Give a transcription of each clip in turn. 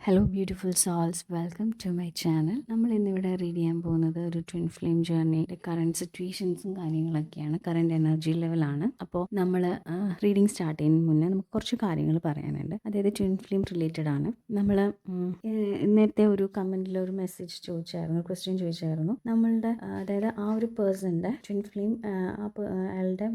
Hello beautiful souls welcome to my channel നമ്മൾ ഇന്നിവിടെ read ചെയ്യാൻ പോകുന്നത് ഒരു ട്വിൻ ഫ്ലെയിം ജേർണിയുടെ കറണ്ട് സിറ്റുവേഷൻസും കാര്യങ്ങളൊക്കെയാണ്. കറണ്ട് എനർജി ലെവലാണ് അപ്പോൾ നമ്മൾ റീഡിങ് സ്റ്റാർട്ട് ചെയ്യുന്ന മുന്നേ നമുക്ക് കുറച്ച് കാര്യങ്ങൾ പറയാനുണ്ട്. അതായത് ട്വിൻ ഫ്ലെയിം റിലേറ്റഡ് ആണ്. നമ്മൾ നേരത്തെ ഒരു കമന്റിൽ ഒരു മെസ്സേജ് ചോദിച്ചായിരുന്നു ക്വസ്റ്റ്യൻ ചോദിച്ചായിരുന്നു. നമ്മളുടെ അതായത് ആ ഒരു പേഴ്സണിന്റെ ട്വിൻ ഫ്ലെയിം അയാളുടെ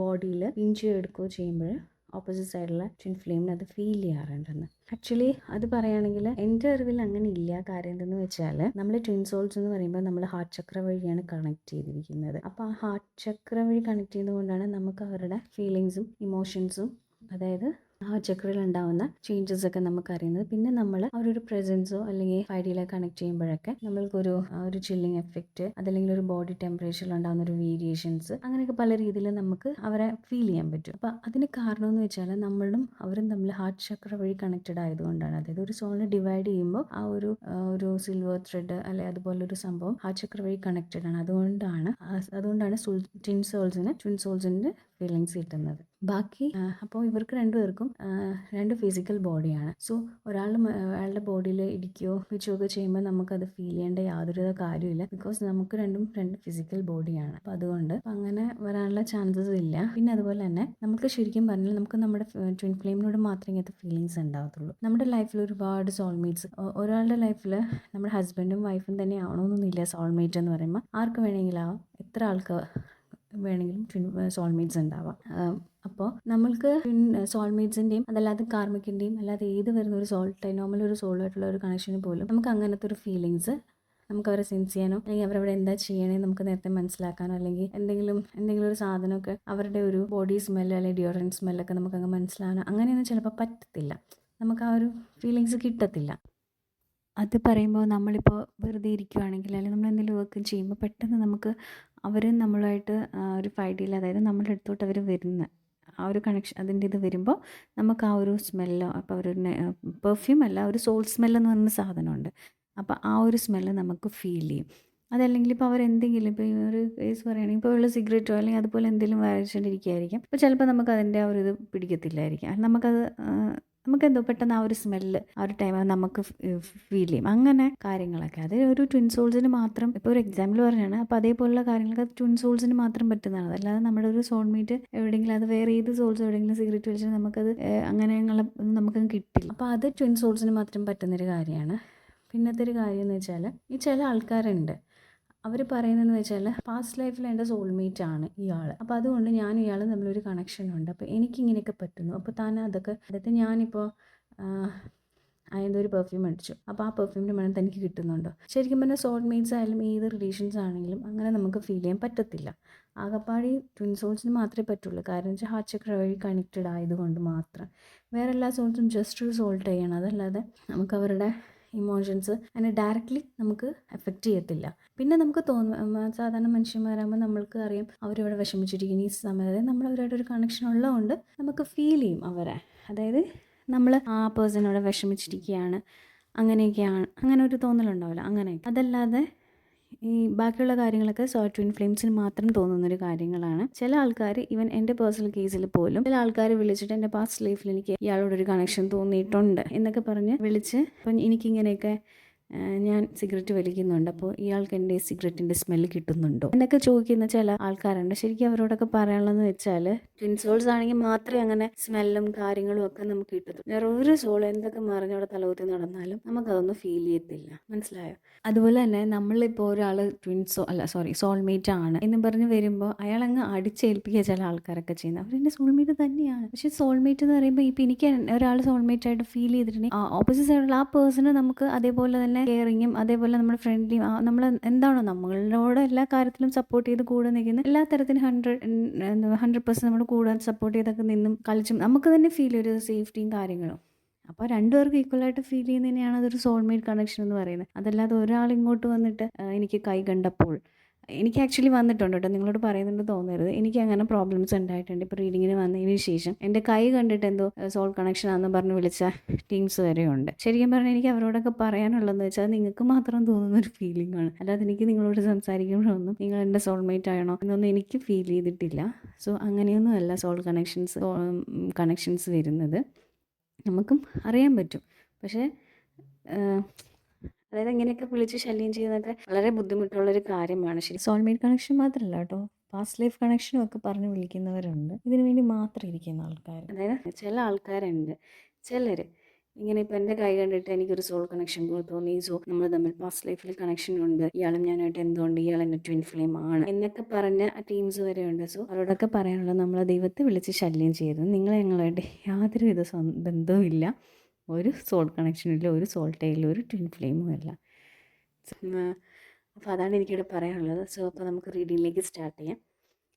ബോഡിയിൽ ഇഞ്ചി എടുക്കുകയോ ചെയ്യുമ്പോൾ ഓപ്പോസിറ്റ് സൈഡിലെ ട്വിൻ ഫ്ലെയിമിന് അത് ഫീൽ ചെയ്യാറുണ്ടെന്ന്. ആക്ച്വലി അത് പറയുകയാണെങ്കിൽ എന്റെ അറിവിൽ അങ്ങനെ ഇല്ല. കാര്യം എന്തെന്ന് വെച്ചാൽ നമ്മൾ ട്വിൻ സോൾസ് എന്ന് പറയുമ്പോൾ നമ്മൾ ഹാർട്ട് ചക്ര വഴിയാണ് കണക്ട് ചെയ്തിരിക്കുന്നത്. അപ്പോൾ ആ ഹാർട്ട് ചക്ര വഴി കണക്ട് ചെയ്യുന്നതുകൊണ്ടാണ് നമുക്ക് അവരുടെ ഫീലിങ്സും ഇമോഷൻസും അതായത് ഹാർട്ട് ഉണ്ടാവുന്ന ചേഞ്ചസ് ഒക്കെ നമുക്ക് അറിയുന്നത് പിന്നെ നമ്മൾ അവരൊരു പ്രസൻസോ അല്ലെങ്കിൽ ഫൈഡിയിലെ കണക്ട് ചെയ്യുമ്പോഴൊക്കെ നമ്മൾക്കൊരു ആ, ഒരു ചില്ലിങ് എഫക്റ്റ് അതല്ലെങ്കിൽ ഒരു ബോഡി ടെമ്പറേച്ചറിൽ ഉണ്ടാകുന്ന ഒരു വേരിയേഷൻസ് അങ്ങനെയൊക്കെ പല രീതിയിൽ നമുക്ക് അവരെ ഫീൽ ചെയ്യാൻ പറ്റും. അപ്പോൾ അതിന് കാരണം എന്ന് വെച്ചാൽ നമ്മളും അവരും തമ്മിൽ ഹാർട്ട് ചക്ര വഴി കണക്റ്റഡ് ആയതുകൊണ്ടാണ്. അതായത് ഒരു സോളിനെ ഡിവൈഡ് ചെയ്യുമ്പോൾ ആ ഒരു ഒരു സിൽവർ ത്രെഡ് അല്ലെ അതുപോലെ ഒരു സംഭവം ഹാർട്ട് ചക്ര വഴി കണക്റ്റഡ് ആണ്. അതുകൊണ്ടാണ് അതുകൊണ്ടാണ് അതുകൊണ്ടാണ് ട്വിൻ സോൾസിന് ട്വിൻ സോൾസിന്റെ ഫീലിങ്സ് കിട്ടുന്നത്. ബാക്കി അപ്പോൾ ഇവർക്ക് രണ്ടുപേർക്കും രണ്ട് ഫിസിക്കൽ ബോഡിയാണ് സോ ഒരാൾ അയാളുടെ ബോഡിയിൽ ഇടിക്കുകയോ ഒക്കെ ചെയ്യുമ്പോൾ നമുക്കത് ഫീൽ ചെയ്യേണ്ട യാതൊരു കാര്യമില്ല ബിക്കോസ് നമുക്ക് രണ്ടും രണ്ട് ഫിസിക്കൽ ബോഡിയാണ് അപ്പോൾ അതുകൊണ്ട് അങ്ങനെ വരാനുള്ള ചാൻസസ് ഇല്ല. പിന്നെ അതുപോലെ തന്നെ നമുക്ക് ശരിക്കും പറഞ്ഞാൽ നമുക്ക് നമ്മുടെ ട്വിൻ ഫ്ലെയിമിനോട് മാത്രമേ ഇങ്ങനത്തെ ഫീലിങ്സ് ഉണ്ടാകത്തുള്ളൂ. നമ്മുടെ ലൈഫിൽ ഒരുപാട് സോൾമേറ്റ്സ് ഒരാളുടെ ലൈഫിൽ നമ്മുടെ ഹസ്ബൻഡും വൈഫും തന്നെ ആവണമെന്നൊന്നുമില്ല സോൾമേറ്റ് എന്ന് പറയുമ്പോൾ ആർക്ക് വേണമെങ്കിലും എത്ര ആൾക്ക് വേണമെങ്കിലും ട്വിൻ സോൾമേറ്റ്സ് ഉണ്ടാവാം. അപ്പോൾ നമ്മൾക്ക് ട്വിൻ സോൾമേറ്റ്സിന്റെയും അതല്ലാതെ കാർമിക്കിന്റെയും അല്ലാതെ ഏത് വരുന്ന ഒരു സോൾ നോർമൽ ഒരു സോളുമായിട്ടുള്ള ഒരു കണക്ഷന് പോലും നമുക്ക് അങ്ങനത്തെ ഒരു ഫീലിങ്സ് നമുക്ക് അവരെ സെൻസ് ചെയ്യാനോ അല്ലെങ്കിൽ അവരവിടെ എന്താ ചെയ്യണേ നമുക്ക് നേരത്തെ മനസ്സിലാക്കാനോ അല്ലെങ്കിൽ എന്തെങ്കിലും എന്തെങ്കിലും ഒരു സാധനമൊക്കെ അവരുടെ ഒരു ബോഡി സ്മെല്ല് അല്ലെങ്കിൽ ഡിയോഡറന്റ് സ്മെല്ലൊക്കെ നമുക്ക് അങ്ങ് മനസ്സിലാകാനോ അങ്ങനെയൊന്നും ചിലപ്പോൾ പറ്റത്തില്ല. നമുക്ക് ആ ഒരു ഫീലിങ്സ് കിട്ടത്തില്ല. അത് പറയുമ്പോൾ നമ്മളിപ്പോൾ വെറുതെ ഇരിക്കുവാണെങ്കിൽ അല്ലെങ്കിൽ നമ്മൾ എന്തെങ്കിലും വർക്ക് ചെയ്യുമ്പോൾ പെട്ടെന്ന് നമുക്ക് അവർ നമ്മളുമായിട്ട് ഒരു ഫൈഡിൽ അതായത് നമ്മളുടെ അടുത്തോട്ട് അവർ വരുന്ന ആ ഒരു കണക്ഷൻ അതിന്റെ ഇത് വരുമ്പോൾ നമുക്ക് ആ ഒരു സ്മെല്ലോ അപ്പോൾ ഒരു പെർഫ്യൂം അല്ല ഒരു സോൾ സ്മെല്ലെന്ന് പറയുന്ന സാധനമുണ്ട്. അപ്പോൾ ആ ഒരു സ്മെല്ല് നമുക്ക് ഫീൽ ചെയ്യും. അതല്ലെങ്കിൽ ഇപ്പോൾ അവർ എന്തെങ്കിലും ഇപ്പോൾ ഒരു കേസ് പറയുകയാണെങ്കിൽ ഇപ്പോൾ ഉള്ള സിഗരറ്റോ അല്ലെങ്കിൽ അതുപോലെ എന്തെങ്കിലും വരച്ചുകൊണ്ടിരിക്കുകയായിരിക്കും അപ്പോൾ ചിലപ്പോൾ നമുക്ക് അതിന്റെ ആ ഒരു ഇത് പിടിക്കത്തില്ലായിരിക്കും. നമുക്കത് നമുക്കെന്തോ പെട്ടെന്ന് ആ ഒരു സ്മെല്ല് ആ ഒരു ടൈം നമുക്ക് ഫീൽ ചെയ്യും. അങ്ങനെ കാര്യങ്ങളൊക്കെ. അത് ഒരു ട്വിൻ സോൾസിന് മാത്രം ഇപ്പോൾ ഒരു എക്സാമ്പിൾ പറഞ്ഞാണ് അപ്പോൾ അതേപോലുള്ള കാര്യങ്ങളൊക്കെ ട്വിൻ സോൾസിന് മാത്രം പറ്റുന്നതാണ്. അല്ലാതെ നമ്മുടെ ഒരു സോൾമേറ്റ് എവിടെയെങ്കിലും അത് വേറെ ഏത് സോൾസ് എവിടെയെങ്കിലും സിഗരറ്റ് വലിച്ചാൽ നമുക്കത് അങ്ങനെ നമുക്കത് കിട്ടില്ല. അപ്പോൾ അത് ട്വിൻ സോൾസിന് മാത്രം പറ്റുന്നൊരു കാര്യമാണ്. പിന്നത്തെ ഒരു കാര്യം എന്ന് വെച്ചാൽ ഈ ചില ആൾക്കാരുണ്ട്. അവർ പറയുന്നതെന്ന് വെച്ചാൽ പാസ്റ്റ് ലൈഫിൽ എന്റെ സോൾമേറ്റ് ആണ് ഇയാൾ അപ്പോൾ അതുകൊണ്ട് ഞാൻ ഇയാൾ തമ്മിലൊരു കണക്ഷൻ ഉണ്ട്. അപ്പോൾ എനിക്കിങ്ങനെയൊക്കെ പറ്റുന്നു. അപ്പോൾ താൻ അതൊക്കെ അതായത് ഞാനിപ്പോൾ ഒരു പെർഫ്യൂം അടിച്ചു അപ്പോൾ ആ പെർഫ്യൂമിന്റെ മണം തനിക്ക് കിട്ടുന്നുണ്ടോ? ശരിക്കും പറഞ്ഞാൽ സോൾമേറ്റ്സ് ആയാലും ഏത് റിലേഷൻസ് ആണെങ്കിലും അങ്ങനെ നമുക്ക് ഫീൽ ചെയ്യാൻ പറ്റത്തില്ല. ആകപ്പാടി ട്വിൻ സോൾസിന് മാത്രമേ പറ്റുള്ളൂ. കാരണം വെച്ചാൽ ഹാർട്ട് ചക്ര വഴി കണക്റ്റഡ് ആയതുകൊണ്ട് മാത്രം. വേറെ എല്ലാ സോൾസും ജസ്റ്റ് ഒരു സോൾട്ട് ചെയ്യണം അതല്ലാതെ നമുക്ക് അവരുടെ ഇമോഷൻസ് അതിനെ ഡയറക്റ്റ്ലി നമുക്ക് എഫക്റ്റ് ചെയ്യത്തില്ല. പിന്നെ നമുക്ക് തോന്നും സാധാരണ മനുഷ്യന്മാരാകുമ്പോൾ നമ്മൾക്ക് അറിയാം അവരവിടെ വിഷമിച്ചിരിക്കുന്ന. ഈ സമയത്ത് നമ്മൾ അവരായിട്ട് ഒരു കണക്ഷൻ ഉള്ളതുകൊണ്ട് നമുക്ക് ഫീൽ ചെയ്യും അവരെ. അതായത് നമ്മൾ ആ പേഴ്സൺ അവിടെ വിഷമിച്ചിരിക്കുകയാണ്. അങ്ങനെയൊക്കെയാണ് അങ്ങനെ ഒരു തോന്നലുണ്ടാവില്ല. അങ്ങനെ അതല്ലാതെ ഈ ബാക്കിയുള്ള കാര്യങ്ങളൊക്കെ സോഫ്റ്റ് ട്വിൻ ഫ്ലെയിംസിന് മാത്രം തോന്നുന്നൊരു കാര്യങ്ങളാണ്. ചില ആൾക്കാർ ഈവൻ എന്റെ പേഴ്സണൽ കേസിൽ പോലും ചില ആൾക്കാർ വിളിച്ചിട്ട് എന്റെ പാസ്റ്റ് ലൈഫിൽ എനിക്ക് ഇയാളോടൊരു കണക്ഷൻ തോന്നിയിട്ടുണ്ട് എന്നൊക്കെ പറഞ്ഞ് വിളിച്ച് അപ്പം എനിക്കിങ്ങനെയൊക്കെ ഞാൻ സിഗരറ്റ് വലിക്കുന്നുണ്ട് അപ്പോൾ ഇയാൾക്ക് എന്റെ സിഗരറ്റിന്റെ സ്മെല്ല് കിട്ടുന്നുണ്ടോ? എന്നൊക്കെ ചോദിക്കുന്ന ചില ആൾക്കാരുണ്ട്. ശരിക്കും അവരോടൊക്കെ പറയാനുള്ളതെന്ന് വെച്ചാൽ ട്വിൻ സോൾസ് ആണെങ്കിൽ മാത്രമേ അങ്ങനെ സ്മെല്ലും കാര്യങ്ങളും ഒക്കെ നമുക്ക് കിട്ടത്തുള്ളൂ. വേറെ ഒരു സോൾ എന്തൊക്കെ മറിഞ്ഞവിടെ തലകുത്തി നടന്നാലും നമുക്കതൊന്നും ഫീൽ ചെയ്യത്തില്ല. മനസ്സിലായോ? അതുപോലെ തന്നെ നമ്മളിപ്പോൾ ഒരാൾ ട്വിൻ സോ അല്ല സോറി സോൾമേറ്റ് ആണ് എന്ന് പറഞ്ഞ് വരുമ്പോൾ അയാൾ അങ്ങ് അടിച്ചേൽപ്പിക്കുക ചില ആൾക്കാരൊക്കെ ചെയ്യുന്നത് അവരെന്റെ സോൾമേറ്റ് തന്നെയാണ്. പക്ഷേ സോൾമേറ്റ് എന്ന് പറയുമ്പോൾ ഇപ്പം എനിക്ക് ഒരാൾ സോൾമേറ്റ് ആയിട്ട് ഫീൽ ചെയ്തിട്ടുണ്ടെങ്കിൽ ഓപ്പോസിറ്റ് സൈഡുള്ള ആ പേഴ്സണ് നമുക്ക് അതേപോലെ തന്നെ കെയറിങ്ങും അതേപോലെ നമ്മൾ ഫ്രണ്ട്ലിയും നമ്മൾ എന്താണോ നമ്മളോട് എല്ലാ കാര്യത്തിലും സപ്പോർട്ട് ചെയ്ത് കൂടെ നിൽക്കുന്ന എല്ലാ തരത്തിലും ഹൺഡ്രഡ് ഹൺഡ്രഡ് പെർസെന്റ് നമ്മൾ കൂടെ സപ്പോർട്ട് ചെയ്തൊക്കെ നിന്നും കളിച്ചും നമുക്ക് തന്നെ ഫീൽ ഒരു സേഫ്റ്റിയും കാര്യങ്ങളും. അപ്പോൾ രണ്ടുപേർക്കും ഈക്വലായിട്ട് ഫീൽ ചെയ്യുന്നതിനെയാണ് അതൊരു സോൾമേറ്റ് കണക്ഷൻ എന്ന് പറയുന്നത്. അതല്ലാതെ ഒരാൾ ഇങ്ങോട്ട് വന്നിട്ട് എനിക്ക് കൈ കണ്ടപ്പോൾ എനിക്ക് ആക്ച്വലി വന്നിട്ടുണ്ട് കേട്ടോ. നിങ്ങളോട് പറയുന്നുണ്ട് തോന്നരുത്. എനിക്ക് അങ്ങനെ പ്രോബ്ലംസ് ഉണ്ടായിട്ടുണ്ട്. ഇപ്പോൾ റീഡിങ്ങിന് വന്നതിന് ശേഷം എന്റെ കൈ കണ്ടിട്ട് എന്തോ സോൾ കണക്ഷൻ ആണെന്ന് പറഞ്ഞ് വിളിച്ച ടീംസ് വരെയുണ്ട് ശരിക്കും പറഞ്ഞാൽ എനിക്ക് അവരോടൊക്കെ പറയാനുള്ളതെന്ന് വെച്ചാൽ നിങ്ങൾക്ക് മാത്രം തോന്നുന്ന ഒരു ഫീലിംഗ് ആണ്. അല്ലാതെ എനിക്ക് നിങ്ങളോട് സംസാരിക്കുമ്പോഴൊന്നും നിങ്ങൾ എന്റെ സോൾമേറ്റ് ആണോ എന്നൊന്നും എനിക്ക് ഫീൽ ചെയ്തിട്ടില്ല. സോ അങ്ങനെയൊന്നും അല്ല സോൾ കണക്ഷൻസ് കണക്ഷൻസ് വരുന്നത്. നമുക്കും അറിയാൻ പറ്റും. പക്ഷേ അതായത് ഇങ്ങനെയൊക്കെ വിളിച്ച് ശല്യം ചെയ്യുന്നതൊക്കെ വളരെ ബുദ്ധിമുട്ടുള്ളൊരു കാര്യമാണ് ശരി. സോൾമേറ്റ് കണക്ഷൻ മാത്രമല്ല കേട്ടോ പാസ്റ്റ് ലൈഫ് കണക്ഷനും ഒക്കെ പറഞ്ഞ് വിളിക്കുന്നവരുണ്ട്. ഇതിനു വേണ്ടി മാത്രം ഇരിക്കുന്ന ആൾക്കാർ അതായത് ചില ആൾക്കാരുണ്ട്. ചിലർ ഇങ്ങനെ ഇപ്പം എന്റെ കൈ കണ്ടിട്ട് എനിക്കൊരു സോൾ കണക്ഷൻ കൊടുത്തോ തോന്നി. സോ നമ്മൾ തമ്മിൽ പാസ്റ്റ് ലൈഫിൽ കണക്ഷൻ ഉണ്ട്. ഇയാളും ഞാനായിട്ട് എന്തുകൊണ്ട് ഇയാൾ എന്റെ ട്വിൻ ഫ്ലെയിം ആണ് എന്നൊക്കെ പറഞ്ഞ ടീംസ് വരെ ഉണ്ട്. സോ അവരോടൊക്കെ പറയാനുള്ളത് നമ്മളെ ദൈവത്തെ വിളിച്ച് ശല്യം ചെയ്തു നിങ്ങൾ ഞങ്ങളായിട്ട് യാതൊരുവിധ ബന്ധവും ഇല്ല ഒരു സോൾ കണക്ഷനില്ല ഒരു സോൾ ടൈലില്ല ഒരു ട്വിൻ ഫ്ലെയിമും അല്ല അപ്പോൾ അതാണ് എനിക്കിവിടെ പറയാനുള്ളത്. സോ അപ്പോൾ നമുക്ക് റീഡിങ്ങിലേക്ക് സ്റ്റാർട്ട് ചെയ്യാം.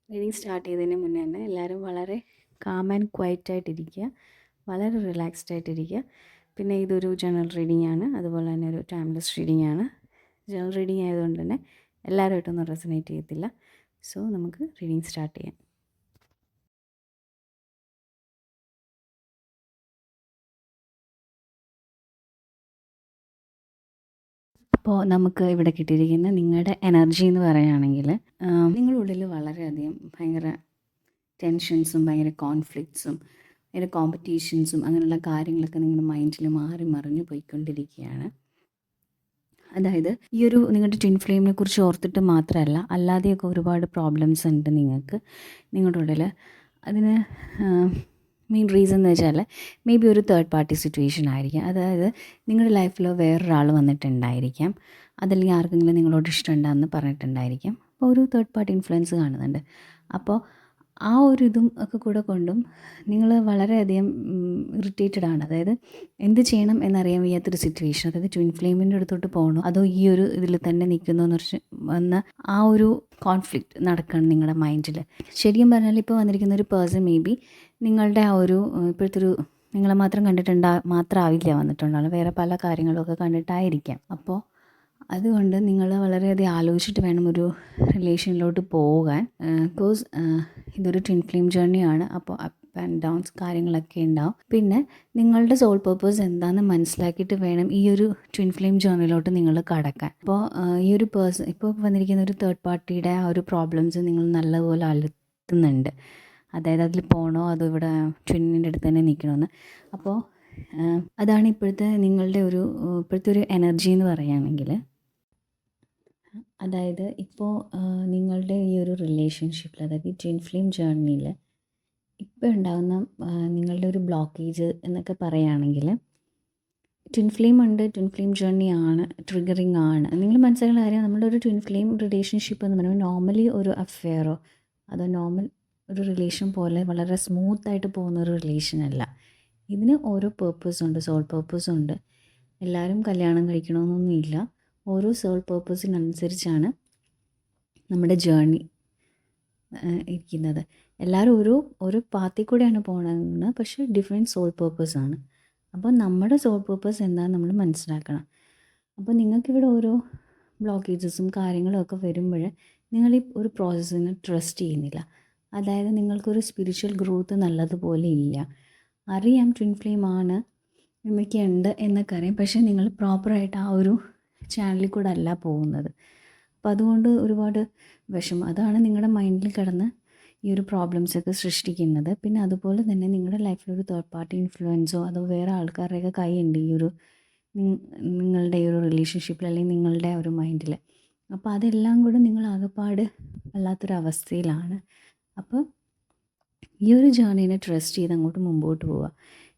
റീഡിങ് സ്റ്റാർട്ട് ചെയ്തതിന് മുന്നേ തന്നെ എല്ലാവരും വളരെ കാം ആൻഡ് ക്വയറ്റ് ആയിട്ടിരിക്കുക. വളരെ റിലാക്സ്ഡ് ആയിട്ടിരിക്കുക. പിന്നെ ഇതൊരു ജനറൽ റീഡിംഗ് ആണ്. അതുപോലെ തന്നെ ഒരു ടൈംലെസ് റീഡിംഗ് ആണ്. ജനറൽ റീഡിംഗ് ആയതുകൊണ്ട് തന്നെ എല്ലാവരുമായിട്ടൊന്നും റെസനേറ്റ് ചെയ്യത്തില്ല. സോ നമുക്ക് റീഡിങ് സ്റ്റാർട്ട് ചെയ്യാം. അപ്പോൾ നമുക്ക് ഇവിടെ കിട്ടിയിരിക്കുന്ന നിങ്ങളുടെ എനർജി എന്ന് പറയുകയാണെങ്കിൽ നിങ്ങളുടെ ഉള്ളിൽ വളരെയധികം ഭയങ്കര ടെൻഷൻസും ഭയങ്കര കോൺഫ്ലിക്ട്സും ഭയങ്കര കോമ്പറ്റീഷൻസും അങ്ങനെയുള്ള കാര്യങ്ങളൊക്കെ നിങ്ങളുടെ മൈൻഡിൽ മാറി മറിഞ്ഞു പോയിക്കൊണ്ടിരിക്കുകയാണ്. അതായത് ഈ ഒരു നിങ്ങളുടെ ട്വിൻ ഫ്ലെയിമിനെ കുറിച്ച് ഓർത്തിട്ട് മാത്രമല്ല അല്ലാതെയൊക്കെ ഒരുപാട് പ്രോബ്ലംസ് ഉണ്ട് നിങ്ങൾക്ക് നിങ്ങളുടെ ഉള്ളിൽ അതിന് മെയിൻ റീസൺ എന്ന് വെച്ചാൽ മേ ബി ഒരു തേർഡ് പാർട്ടി സിറ്റുവേഷൻ ആയിരിക്കാം. അതായത് നിങ്ങളുടെ ലൈഫിൽ വേറൊരാൾ വന്നിട്ടുണ്ടായിരിക്കാം. അതല്ലെങ്കിൽ ആർക്കെങ്കിലും നിങ്ങളോട് ഇഷ്ടമുണ്ടാകുന്നു പറഞ്ഞിട്ടുണ്ടായിരിക്കാം. അപ്പോൾ ഒരു തേർഡ് പാർട്ടി ഇൻഫ്ലുവൻസ് കാണുന്നുണ്ട്. അപ്പോൾ ആ ഒരു ഇതും ഒക്കെ കൂടെ കൊണ്ടും നിങ്ങൾ വളരെയധികം ഇറിറ്റേറ്റഡ് ആണ്. അതായത് എന്ത് ചെയ്യണം എന്നറിയാൻ വയ്യാത്തൊരു സിറ്റുവേഷൻ അതായത് ട്വിൻ ഫ്ലെയിമിന്റെ അടുത്തോട്ട് പോകണോ അതോ ഈ ഒരു ഇതിൽ തന്നെ നിൽക്കുന്നു എന്ന് വെച്ച് വന്ന ആ ഒരു കോൺഫ്ലിക്റ്റ് നടക്കണം നിങ്ങളുടെ മൈൻഡിൽ ശരിക്കും പറഞ്ഞാൽ ഇപ്പോൾ വന്നിരിക്കുന്ന ഒരു പേഴ്സൺ മേ ബി നിങ്ങളുടെ ആ ഒരു ഇപ്പോഴത്തെ ഒരു നിങ്ങളെ മാത്രം കണ്ടിട്ടുണ്ടാ മാത്രമാവില്ല വന്നിട്ടുണ്ടാവുക വേറെ പല കാര്യങ്ങളൊക്കെ കണ്ടിട്ടായിരിക്കാം. അപ്പോൾ അതുകൊണ്ട് നിങ്ങൾ വളരെയധികം ആലോചിച്ചിട്ട് വേണം ഒരു റിലേഷനിലോട്ട് പോകാൻ. ബിക്കോസ് ഇതൊരു ട്വിൻ ഫിലിം ജേർണിയാണ് അപ്പോൾ അപ്പ് ആൻഡ് ഡൗൺസ് കാര്യങ്ങളൊക്കെ ഉണ്ടാവും. പിന്നെ നിങ്ങളുടെ സോൾ പർപ്പസ് എന്താണെന്ന് മനസ്സിലാക്കിയിട്ട് വേണം ഈ ഒരു ട്വിൻ ഫ്ലെയിം ജേർണിയിലോട്ട് നിങ്ങൾ കടക്കാൻ. അപ്പോൾ ഈ ഒരു പേഴ്സൺ ഇപ്പോൾ വന്നിരിക്കുന്ന ഒരു തേർഡ് പാർട്ടിയുടെ ആ ഒരു പ്രോബ്ലംസ് നിങ്ങൾ നല്ലപോലെ അലത്തുന്നുണ്ട് അതായത് അതിൽ പോകണോ അതോ ഇവിടെ ട്വിന്നിന്റെ അടുത്ത് തന്നെ നിൽക്കണമെന്ന് അപ്പോൾ അതാണ് ഇപ്പോഴത്തെ നിങ്ങളുടെ ഒരു ഇപ്പോഴത്തെ ഒരു എനർജി എന്ന് പറയുകയാണെങ്കിൽ അതായത് ഇപ്പോൾ നിങ്ങളുടെ ഈ ഒരു റിലേഷൻഷിപ്പിൽ അതായത് ട്വിൻ ഫ്ലെയിം ജേർണിയിൽ ഇപ്പോൾ ഉണ്ടാകുന്ന നിങ്ങളുടെ ഒരു ബ്ലോക്കേജ് എന്നൊക്കെ പറയുകയാണെങ്കിൽ ട്വിൻ ഫ്ലെയിം ഉണ്ട് ട്വിൻ ഫ്ലെയിം ജേർണി ആണ് ട്രിഗറിങ് ആണ്. നിങ്ങൾ മനസ്സിലാക്കുന്ന കാര്യം നമ്മുടെ ഒരു ട്വിൻ ഫ്ലെയിം റിലേഷൻഷിപ്പ് എന്ന് പറയുമ്പോൾ നോർമലി ഒരു അഫെയറോ അതോ നോർമൽ ഒരു റിലേഷൻ പോലെ വളരെ സ്മൂത്തായിട്ട് പോകുന്ന ഒരു റിലേഷൻ അല്ല. ഇതിന് ഓരോ പേർപ്പസ് ഉണ്ട് സോൾ പേർപ്പസ് ഉണ്ട്. എല്ലാവരും കല്യാണം കഴിക്കണമെന്നൊന്നുമില്ല ഓരോ സോൾ പേർപ്പസിനനുസരിച്ചാണ് നമ്മുടെ ജേർണി ഇരിക്കുന്നത്. എല്ലാവരും ഓരോ ഓരോ പാത്തിൽ കൂടെയാണ് പോകണമെന്ന് പക്ഷേ ഡിഫറെന്റ് സോൾ പേർപ്പസാണ് അപ്പോൾ നമ്മുടെ സോൾ പേർപ്പസ് എന്താണെന്ന് നമ്മൾ മനസ്സിലാക്കണം. അപ്പോൾ നിങ്ങൾക്കിവിടെ ഓരോ ബ്ലോക്കേജസും കാര്യങ്ങളും ഒക്കെ വരുമ്പോൾ നിങ്ങൾ ഈ ഒരു പ്രോസസ്സിനെ ട്രസ്റ്റ് ചെയ്യുന്നില്ല. അതായത് നിങ്ങൾക്കൊരു സ്പിരിച്വൽ ഗ്രോത്ത് നല്ലതുപോലെ ഇല്ല. അറിയാം ട്വിൻ ഫ്ലെയിം ആണ് ഉണ്ട് എന്നൊക്കെ അറിയാം പക്ഷേ നിങ്ങൾ പ്രോപ്പറായിട്ട് ആ ഒരു ചാനലിൽ കൂടെ അല്ല പോകുന്നത്. അപ്പോൾ അതുകൊണ്ട് ഒരുപാട് വിഷമം. അതാണ് നിങ്ങളുടെ മൈൻഡിൽ കിടന്ന് ഈ ഒരു പ്രോബ്ലംസ് ഒക്കെ സൃഷ്ടിക്കുന്നത്. പിന്നെ അതുപോലെ തന്നെ നിങ്ങളുടെ ലൈഫിൽ ഒരു തേർഡ് പാർട്ടി ഇൻഫ്ലുവൻസോ അതോ വേറെ ആൾക്കാരുടെയൊക്കെ കൈയുണ്ട് ഈ ഒരു നിങ്ങളുടെ ഈ ഒരു റിലേഷൻഷിപ്പിൽ അല്ലെങ്കിൽ നിങ്ങളുടെ ഒരു മൈൻഡിൽ അപ്പോൾ അതെല്ലാം കൂടെ നിങ്ങൾ ആകെപ്പാട് അല്ലാത്തൊരവസ്ഥയിലാണ്. അപ്പോൾ ഈ ഒരു ജേർണീനെ ട്രസ്റ്റ് ചെയ്ത് അങ്ങോട്ട് മുമ്പോട്ട് പോവുക.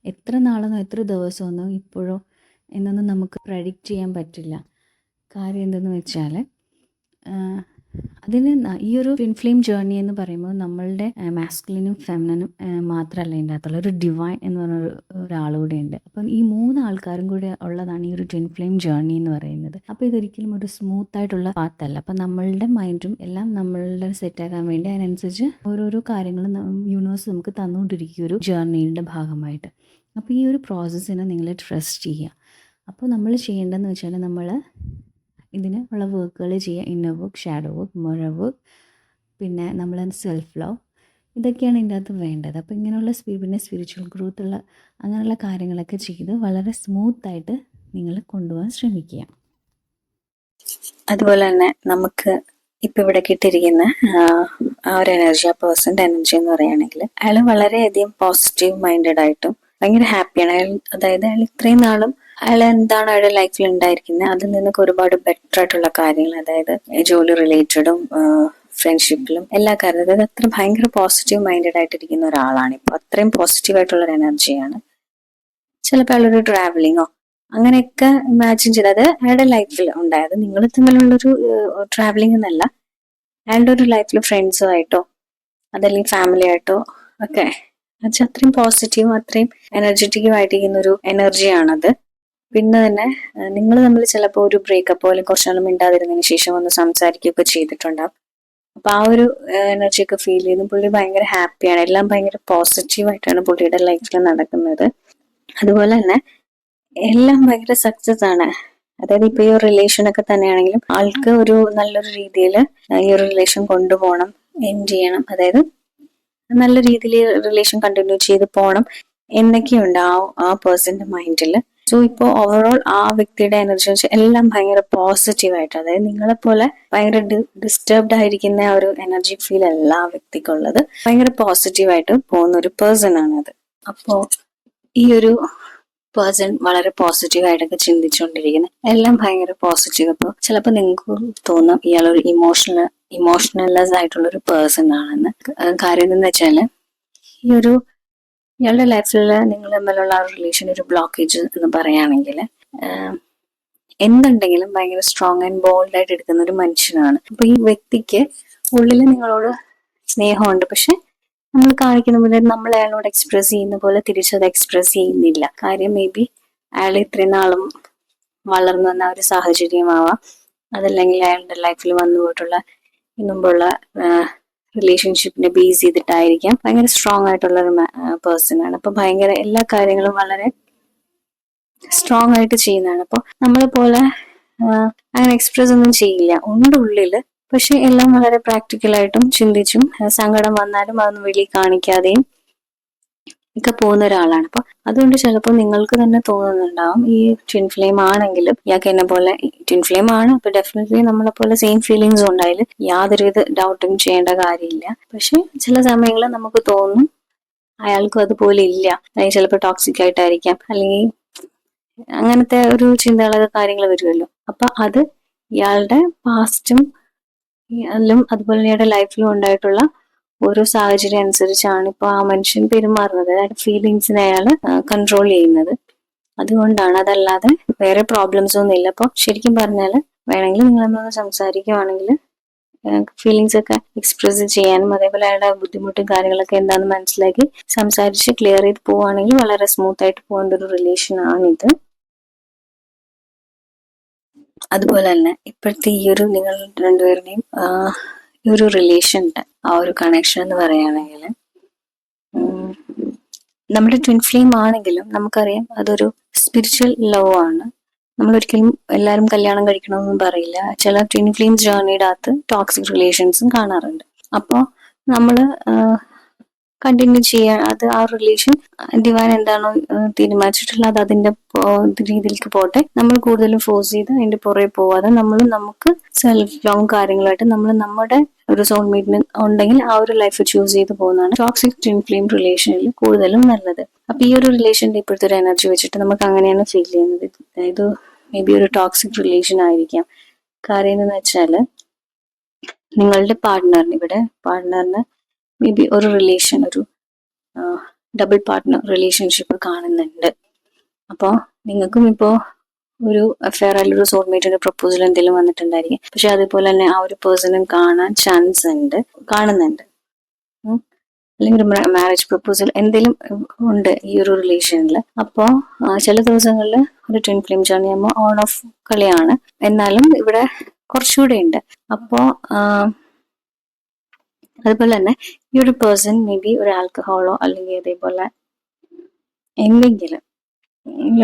എത്ര നാളെന്നോ എത്ര ദിവസമെന്നോ ഇപ്പോഴോ എന്നൊന്നും നമുക്ക് പ്രഡിക്റ്റ് ചെയ്യാൻ പറ്റില്ല. കാര്യം എന്തെന്ന് വെച്ചാൽ അതിന് ഈ ഒരു ട്വിൻ ഫ്ലെയിം ജേർണി എന്ന് പറയുമ്പോൾ നമ്മളുടെ മാസ്കുലിനും ഫെമിനും മാത്രമല്ല ഇതിന്റെ അകത്തുള്ള ഒരു ഡിവൈൻ എന്ന് പറഞ്ഞ ഒരു ഒരാൾ കൂടെ ഉണ്ട്. അപ്പം ഈ മൂന്ന് ആൾക്കാരും കൂടെ ഉള്ളതാണ് ഈ ഒരു ട്വിൻ ഫ്ലെയിം ജേർണി എന്ന് പറയുന്നത്. അപ്പോൾ ഇതൊരിക്കലും ഒരു സ്മൂത്ത് ആയിട്ടുള്ള പാത്തല്ല അപ്പം നമ്മളുടെ മൈൻഡും എല്ലാം നമ്മളുടെ സെറ്റാക്കാൻ വേണ്ടി അതിനനുസരിച്ച് ഓരോരോ കാര്യങ്ങളും യൂണിവേഴ്സ് നമുക്ക് തന്നുകൊണ്ടിരിക്കും ഒരു ജേർണിയുടെ ഭാഗമായിട്ട്. അപ്പോൾ ഈ ഒരു പ്രോസസ്സിനെ നിങ്ങൾ ട്രസ്റ്റ് ചെയ്യുക. അപ്പോൾ നമ്മൾ ചെയ്യേണ്ടതെന്ന് വെച്ചാൽ നമ്മൾ ഇതിന് ഉള്ള വർക്കുകൾ ചെയ്യുക ഇന്നർ വർക്ക് ഷാഡോ വർക്ക് മുഴ വർക്ക് പിന്നെ നമ്മൾ സെൽഫ് ലവ് ഇതൊക്കെയാണ് ഇതിന്റെ അകത്ത് വേണ്ടത്. അപ്പോൾ ഇങ്ങനെയുള്ള പിന്നെ സ്പിരിച്വൽ ഗ്രോത്ത് ഉള്ള അങ്ങനെയുള്ള കാര്യങ്ങളൊക്കെ ചെയ്ത് വളരെ സ്മൂത്തായിട്ട് നിങ്ങൾ കൊണ്ടുപോകാൻ ശ്രമിക്കുക. അതുപോലെ തന്നെ നമുക്ക് ഇപ്പം ഇവിടെ കിട്ടിയിരിക്കുന്ന ആ ഒരു എനർജി ആ പേഴ്സന്റെ എനർജി എന്ന് പറയുകയാണെങ്കിൽ അയാൾ വളരെയധികം പോസിറ്റീവ് മൈൻഡഡ് ആയിട്ടും ഭയങ്കര ഹാപ്പിയാണ് അയാൾ അതായത് അയാൾ ഇത്രയും നാളും അയാൾ എന്താണ് അയാളുടെ ലൈഫിൽ ഉണ്ടായിരിക്കുന്നത്? അതിൽ നിന്നൊക്കെ ഒരുപാട് ബെറ്റർ ആയിട്ടുള്ള കാര്യങ്ങൾ അതായത് ജോലി റിലേറ്റഡും ഫ്രണ്ട്ഷിപ്പിലും എല്ലാ കാര്യത്തിലും അതായത് അത്ര ഭയങ്കര പോസിറ്റീവ് മൈൻഡഡ് ആയിട്ടിരിക്കുന്ന ഒരാളാണ്. ഇപ്പോൾ അത്രയും പോസിറ്റീവ് ആയിട്ടുള്ള ഒരു എനർജിയാണ് ചിലപ്പോൾ അയാളൊരു ട്രാവലിങ്ങോ അങ്ങനെയൊക്കെ ഇമാജിൻ ചെയ്ത് അത് അയാളുടെ ലൈഫിൽ ഉണ്ടായത്. നിങ്ങൾ തമ്മിലുള്ളൊരു ട്രാവലിംഗ് എന്നല്ല. അയാളുടെ ഒരു ലൈഫിൽ ഫ്രണ്ട്സോ ആയിട്ടോ അതല്ലെങ്കിൽ ഫാമിലി ആയിട്ടോ ഒക്കെ. അത്രയും പോസിറ്റീവും അത്രയും എനർജറ്റിക്കും ആയിട്ടിരിക്കുന്ന ഒരു എനർജിയാണത് പിന്നെ തന്നെ നിങ്ങൾ തമ്മിൽ ചിലപ്പോൾ ഒരു ബ്രേക്കപ്പ് പോലെ കുറച്ചാൾ മിണ്ടാതിരുന്നതിന് ശേഷം ഒന്ന് സംസാരിക്കുകയൊക്കെ ചെയ്തിട്ടുണ്ടാവും. അപ്പൊ ആ ഒരു എനർജിയൊക്കെ ഫീൽ ചെയ്യുന്നു പുള്ളി ഭയങ്കര ഹാപ്പിയാണ് എല്ലാം ഭയങ്കര പോസിറ്റീവ് ആയിട്ടാണ് പുള്ളിയുടെ ലൈഫിൽ നടക്കുന്നത്. അതുപോലെ തന്നെ എല്ലാം ഭയങ്കര സക്സസ് ആണ്. അതായത് ഇപ്പൊ ഈ ഒരു റിലേഷൻ ഒക്കെ തന്നെയാണെങ്കിലും ആൾക്ക് ഒരു നല്ലൊരു രീതിയിൽ ഈ ഒരു റിലേഷൻ കൊണ്ടുപോകണം എൻഡ് ചെയ്യണം. അതായത് നല്ല രീതിയിൽ റിലേഷൻ കണ്ടിന്യൂ ചെയ്ത് പോകണം എന്നൊക്കെയുണ്ട് ആ ആ പേഴ്സന്റെ മൈൻഡിൽ സോ ഇപ്പോൾ ഓവറോൾ ആ വ്യക്തിയുടെ എനർജി വെച്ചാൽ എല്ലാം ഭയങ്കര പോസിറ്റീവ് ആയിട്ട് അതായത് നിങ്ങളെ പോലെ ഭയങ്കര ഡിസ്റ്റർബ്ഡ് ആയിരിക്കുന്ന ഒരു എനർജി ഫീൽ അല്ല ആ വ്യക്തിക്കുള്ളത്. ഭയങ്കര പോസിറ്റീവ് ആയിട്ട് പോകുന്ന ഒരു പേഴ്സൺ ആണത് അപ്പോ ഈ ഒരു പേഴ്സൺ വളരെ പോസിറ്റീവ് ആയിട്ടൊക്കെ ചിന്തിച്ചുകൊണ്ടിരിക്കുന്നത് എല്ലാം ഭയങ്കര പോസിറ്റീവ് അപ്പോൾ ചിലപ്പോൾ നിങ്ങൾക്ക് തോന്നും ഒരു ഇമോഷണൽ ഇമോഷണൽലെസ് ആയിട്ടുള്ള ഒരു പേഴ്സൺ ആണെന്ന്. കാര്യം എന്ന് വെച്ചാൽ ഈ ഒരു ഇയാളുടെ ലൈഫിൽ നിങ്ങൾ തമ്മിലുള്ള ആ റിലേഷൻ ഒരു ബ്ലോക്കേജ് എന്ന് പറയുകയാണെങ്കിൽ എന്തുണ്ടെങ്കിലും ഭയങ്കര സ്ട്രോങ് ആൻഡ് ബോൾഡ് ആയിട്ട് എടുക്കുന്ന ഒരു മനുഷ്യനാണ്. അപ്പൊ ഈ വ്യക്തിക്ക് ഉള്ളിൽ നിങ്ങളോട് സ്നേഹമുണ്ട്. പക്ഷെ നമ്മൾ കാണിക്കുന്ന പോലെ നമ്മൾ അയാളോട് എക്സ്പ്രസ് ചെയ്യുന്ന പോലെ തിരിച്ചത് എക്സ്പ്രസ് ചെയ്യുന്നില്ല. കാര്യം മേ ബി അയാൾ ഇത്രയും നാളും വളർന്നു വന്ന ഒരു സാഹചര്യമാവാം. അതല്ലെങ്കിൽ അയാളുടെ ലൈഫിൽ വന്നു പോയിട്ടുള്ള മുമ്പുള്ള റിലേഷൻഷിപ്പിനെ ബേസ് ചെയ്തിട്ടായിരിക്കാം. ഭയങ്കര സ്ട്രോങ് ആയിട്ടുള്ള ഒരു പേഴ്സൺ ആണ്. അപ്പൊ ഭയങ്കര എല്ലാ കാര്യങ്ങളും വളരെ സ്ട്രോങ് ആയിട്ട് ചെയ്യുന്നതാണ്. അപ്പോൾ നമ്മളെ പോലെ അങ്ങനെ എക്സ്പ്രസ് ഒന്നും ചെയ്യില്ല. ഉണ്ട് ഉള്ളിൽ പക്ഷെ എല്ലാം വളരെ പ്രാക്ടിക്കലായിട്ടും ചിന്തിച്ചും സങ്കടം വന്നാലും അതൊന്നും വെളി കാണിക്കാതെയും ഒക്കെ പോകുന്ന ഒരാളാണ്. അപ്പൊ അതുകൊണ്ട് ചിലപ്പോൾ നിങ്ങൾക്ക് തന്നെ തോന്നുന്നുണ്ടാവും ഈ ട്വിൻ ഫ്ലെയിം ആണെങ്കിലും ഇയാൾക്ക് എന്നെ പോലെ ട്വിൻ ഫ്ലെയിം ആണ്. അപ്പൊ ഡെഫിനറ്റ്ലി നമ്മളെ പോലെ സെയിം ഫീലിങ്സ് ഉണ്ടായാലും യാതൊരുവിധ ഡൗട്ടും ചെയ്യേണ്ട കാര്യമില്ല. പക്ഷെ ചില സമയങ്ങളിൽ നമുക്ക് തോന്നും അയാൾക്കും അതുപോലെ ഇല്ല. അല്ലെങ്കിൽ ചിലപ്പോൾ ടോക്സിക് ആയിട്ടായിരിക്കാം. അല്ലെങ്കിൽ അങ്ങനത്തെ ഒരു ചിന്തകളൊക്കെ കാര്യങ്ങൾ വരുമല്ലോ. അപ്പൊ അത് ഇയാളുടെ പാസ്റ്റും അതുപോലെ ഇയാളുടെ ലൈഫിലും ഉണ്ടായിട്ടുള്ള ഓരോ സാഹചര്യം അനുസരിച്ചാണ് ഇപ്പൊ ആ മനുഷ്യൻ പെരുമാറുന്നത്. അതായത് ഫീലിങ്സിനെ അയാൾ കൺട്രോൾ ചെയ്യുന്നത്. അതുകൊണ്ടാണ് അതല്ലാതെ വേറെ പ്രോബ്ലംസ് ഒന്നും ഇല്ല. അപ്പൊ ശരിക്കും പറഞ്ഞാൽ വേണമെങ്കിൽ നിങ്ങളൊന്ന് സംസാരിക്കുവാണെങ്കിൽ ഫീലിങ്സ് ഒക്കെ എക്സ്പ്രസ് ചെയ്യാനും അതേപോലെ അയാളുടെ ബുദ്ധിമുട്ടും കാര്യങ്ങളൊക്കെ എന്താണെന്ന് മനസ്സിലാക്കി സംസാരിച്ച് ക്ലിയർ ചെയ്ത് പോവുകയാണെങ്കിൽ വളരെ സ്മൂത്ത് ആയിട്ട് പോകേണ്ട ഒരു റിലേഷൻ ആണിത്. അതുപോലെ തന്നെ ഇപ്പോഴത്തെ ഈ ഒരു നിങ്ങൾ രണ്ടുപേരുടെയും ഈ ഒരു റിലേഷന്റെ ആ ഒരു കണക്ഷൻ എന്ന് പറയുകയാണെങ്കിൽ നമ്മുടെ ട്വിൻ ഫ്ലെയിം ആണെങ്കിലും നമുക്കറിയാം അതൊരു സ്പിരിച്വൽ ലവ് ആണ്. നമ്മൾ ഒരിക്കലും എല്ലാവരും കല്യാണം കഴിക്കണമെന്നും പറയില്ല. ചില ട്വിൻ ഫ്ലെയിം ജേർണിയുടെ അകത്ത് ടോക്സിക് റിലേഷൻസും കാണാറുണ്ട്. അപ്പോൾ നമ്മൾ കണ്ടിന്യൂ ചെയ്യാൻ അത് ആ റിലേഷൻ ഡിവൈൻ എന്താണോ തീരുമാനിച്ചിട്ടുള്ളത് അത് അതിന്റെ രീതിയിലേക്ക് പോട്ടെ. നമ്മൾ കൂടുതലും ഫോഴ്സ് ചെയ്ത് അതിന്റെ പുറകെ പോവാതെ നമ്മൾ നമുക്ക് സെൽഫ് ലോങ് കാര്യങ്ങളായിട്ട് നമ്മൾ നമ്മുടെ ഒരു സോൾമേറ്റിന് ഉണ്ടെങ്കിൽ ആ ഒരു ലൈഫ് ചൂസ് ചെയ്ത് പോകുന്നതാണ് ടോക്സിക് ട്വിൻ ഫ്ലെയിം റിലേഷനിൽ കൂടുതലും നല്ലത്. അപ്പൊ ഈ ഒരു റിലേഷന്റെ ഇപ്പോഴത്തെ ഒരു എനർജി വെച്ചിട്ട് നമുക്ക് അങ്ങനെയാണ് ഫീൽ ചെയ്യുന്നത്. അതായത് മേ ബി ഒരു ടോക്സിക് റിലേഷൻ ആയിരിക്കാം. കാര്യം എന്ന് വെച്ചാൽ നിങ്ങളുടെ പാർട്ട്ണറിന് ഇവിടെ പാർട്ട്ണറിന് മേ ബി ഒരു റിലേഷൻ ഒരു ഡബിൾ പാർട്ട്ണർ റിലേഷൻഷിപ്പ് കാണുന്നുണ്ട്. അപ്പോൾ നിങ്ങൾക്കും ഇപ്പോൾ ഒരു അഫെയർ അല്ലെങ്കിൽ ഒരു സോൾമേറ്റിന്റെ പ്രപ്പോസൽ എന്തെങ്കിലും വന്നിട്ടുണ്ടായിരിക്കും. പക്ഷെ അതേപോലെ തന്നെ ആ ഒരു പേഴ്സണും കാണാൻ ചാൻസ് ഉണ്ട് കാണുന്നുണ്ട്. അല്ലെങ്കിൽ ഒരു മാരേജ് പ്രപ്പോസൽ എന്തെങ്കിലും ഉണ്ട് ഈ ഒരു റിലേഷനിൽ അപ്പോൾ ചില ദിവസങ്ങളിൽ ഒരു ട്വിൻ ഫിലിം ജേർണി ആകുമ്പോൾ ഓൺ ഓഫ് കളിയാണ്. എന്നാലും ഇവിടെ കുറച്ചുകൂടെ ഉണ്ട്. അപ്പോൾ അതുപോലെ തന്നെ ഈ ഒരു പേഴ്സൺ മേ ബി ഒരു ആൽക്കഹോളോ അല്ലെങ്കിൽ അതേപോലെ എന്തെങ്കിലും